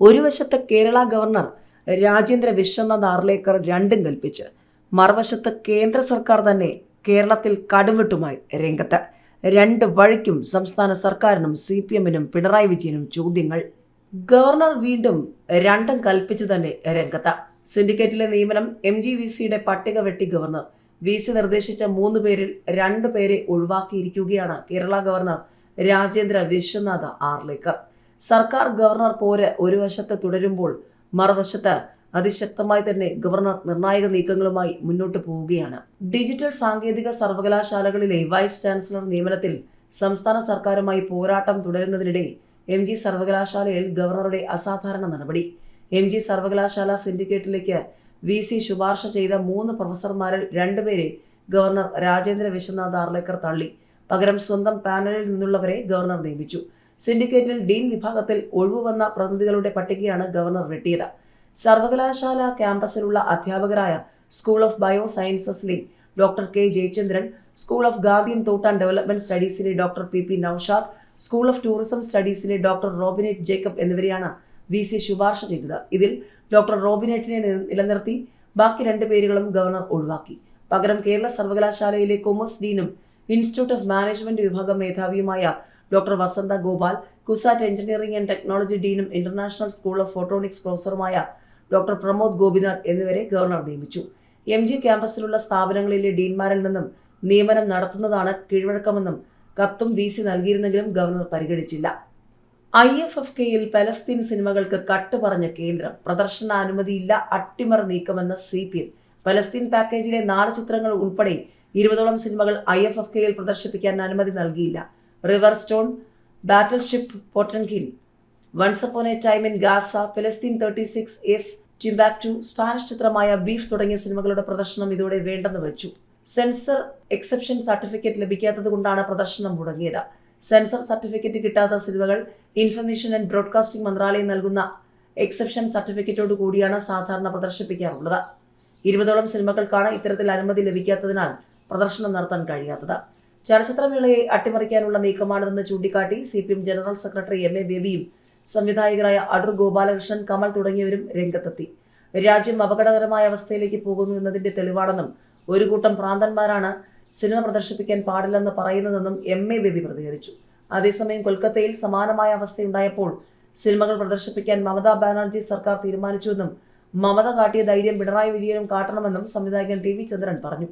ഒരു വശത്ത് കേരള ഗവർണർ രാജേന്ദ്ര വിശ്വനാഥ് ആർലേക്കർ രണ്ടും കൽപ്പിച്ച് മറുവശത്ത് കേന്ദ്ര സർക്കാർ തന്നെ കേരളത്തിൽ കടുംവെട്ടുമായി രംഗത്ത്. രണ്ട് വഴിക്കും സംസ്ഥാന സർക്കാരിനും സി പി എമ്മിനും പിണറായി വിജയനും ചോദ്യങ്ങൾ. ഗവർണർ വീണ്ടും രണ്ടും കൽപ്പിച്ചു തന്നെ രംഗത്ത്. സിൻഡിക്കേറ്റിലെ നിയമനം എം ജി വി സിയുടെ പട്ടിക വെട്ടി ഗവർണർ. വി സി നിർദ്ദേശിച്ച മൂന്ന് പേരിൽ രണ്ട് പേരെ ഒഴിവാക്കിയിരിക്കുകയാണ് കേരള ഗവർണർ രാജേന്ദ്ര വിശ്വനാഥ് ആർലേക്കർ. സർക്കാർ ഗവർണർ പോര് ഒരു വശത്ത് തുടരുമ്പോൾ മറുവശത്ത് അതിശക്തമായി തന്നെ ഗവർണർ നിർണായക നീക്കങ്ങളുമായി മുന്നോട്ട് പോവുകയാണ്. ഡിജിറ്റൽ സാങ്കേതിക സർവകലാശാലകളിലെ വൈസ് ചാൻസലർ നിയമനത്തിൽ സംസ്ഥാന സർക്കാരുമായി പോരാട്ടം തുടരുന്നതിനിടെ എം ജി സർവകലാശാലയിൽ ഗവർണറുടെ അസാധാരണ നടപടി. എം ജി സർവകലാശാല സിൻഡിക്കേറ്റിലേക്ക് വി സി ശുപാർശ ചെയ്ത മൂന്ന് പ്രൊഫസർമാരിൽ രണ്ടുപേരെ ഗവർണർ രാജേന്ദ്ര വിശ്വനാഥ് ആർലേക്കർ തള്ളി. പകരം സ്വന്തം പാനലിൽ നിന്നുള്ളവരെ ഗവർണർ നിയമിച്ചു. സിൻഡിക്കേറ്റിൽ ഡീൻ വിഭാഗത്തിൽ ഒഴിവ് വന്ന പ്രതിനിധികളുടെ പട്ടികയാണ് ഗവർണർ വെട്ടിയത്. സർവകലാശാല ക്യാമ്പസിലുള്ള അധ്യാപകരായ school of bio സയൻസസിലെ doctor K Jayachandran school of Gandhian thought and development സ്റ്റഡീസിലെ doctor P P Naushad school of tourism സ്റ്റഡീസിലെ doctor റോബിനേറ്റ് Jacob എന്നിവരെയാണ് വി സി ശുപാർശ ചെയ്തത്. ഇതിൽ ഡോക്ടർ റോബിനേറ്റിനെ നിലനിർത്തി. ബാക്കി രണ്ട് പേരുകളും ഗവർണർ ഒഴിവാക്കി. പകരം കേരള സർവകലാശാലയിലെ കൊമേഴ്സ് ഡീനും ഇൻസ്റ്റിറ്റ്യൂട്ട് ഓഫ് മാനേജ്മെന്റ് വിഭാഗം മേധാവിയുമായ doctor Vasantha Gopal CUSAT engineering and technology ഡീനും international school of photonics പ്രൊഫസറുമായ ഡോക്ടർ പ്രമോദ് ഗോപിനാഥ് എന്നിവരെ ഗവർണർ നിയമിച്ചു. എം ജി ക്യാമ്പസിലുള്ള സ്ഥാപനങ്ങളിലെ ഡീൻമാരിൽ നിന്നും നിയമനം നടത്തുന്നതാണ് കീഴ്വഴക്കമെന്നും കത്തും വി സി നൽകിയിരുന്നെങ്കിലും ഗവർണർ പരിഗണിച്ചില്ല. ഐ എഫ് എഫ് കെയിൽ പലസ്തീൻ സിനിമകൾക്ക് കട്ട് പറഞ്ഞ കേന്ദ്രം പ്രദർശനാനുമതിയില്ല അട്ടിമറി നീക്കമെന്ന് സി പി എം. പലസ്തീൻ പാക്കേജിലെ നാല് ചിത്രങ്ങൾ ഉൾപ്പെടെ ഇരുപതോളം സിനിമകൾ ഐ എഫ് എഫ് കെയിൽ പ്രദർശിപ്പിക്കാൻ അനുമതി നൽകിയില്ല. River stone battleship Potemkin once upon a time in Gaza Palestine thirty six S Timbuktu Spanish ചിത്രമായ ബീഫ് തുടങ്ങിയ സിനിമകളുടെ പ്രദർശനം ഇതോടെ വേണ്ടെന്ന് വെച്ചു. സെൻസർ എക്സെപ്ഷൻ സർട്ടിഫിക്കറ്റ് ലഭിക്കാത്തത് കൊണ്ടാണ് പ്രദർശനം മുടങ്ങിയത്. സെൻസർ സർട്ടിഫിക്കറ്റ് കിട്ടാത്ത സിനിമകൾ ഇൻഫർമേഷൻ ആൻഡ് ബ്രോഡ്കാസ്റ്റിംഗ് മന്ത്രാലയം നൽകുന്ന എക്സെപ്ഷൻ സർട്ടിഫിക്കറ്റോട് കൂടിയാണ് സാധാരണ പ്രദർശിപ്പിക്കാറുള്ളത്. ഇരുപതോളം സിനിമകൾക്കാണ് ഇത്തരത്തിൽ അനുമതി ലഭിക്കാത്തതിനാൽ പ്രദർശനം നടത്താൻ കഴിയാത്തത്. ചലച്ചിത്രമേളയെ അട്ടിമറിക്കാനുള്ള നീക്കമാണിതെന്ന് ചൂണ്ടിക്കാട്ടി C P M general secretary M A ബേബിയും സംവിധായകരായ അടൂർ ഗോപാലകൃഷ്ണൻ കമൽ തുടങ്ങിയവരും രംഗത്തെത്തി. രാജ്യം അപകടകരമായ അവസ്ഥയിലേക്ക് പോകുന്നു എന്നതിന്റെ തെളിവാണെന്നും ഒരു കൂട്ടം പ്രാന്തന്മാരാണ് സിനിമ പ്രദർശിപ്പിക്കാൻ പാടില്ലെന്ന് പറയുന്നതെന്നും എം എ ബേബി പ്രതികരിച്ചു. അതേസമയം കൊൽക്കത്തയിൽ സമാനമായ അവസ്ഥയുണ്ടായപ്പോൾ സിനിമകൾ പ്രദർശിപ്പിക്കാൻ മമതാ ബാനർജി സർക്കാർ തീരുമാനിച്ചുവെന്നും മമത കാട്ടിയ ധൈര്യം പിണറായി വിജയനും കാട്ടണമെന്നും സംവിധായകൻ ടി വി ചന്ദ്രൻ പറഞ്ഞു.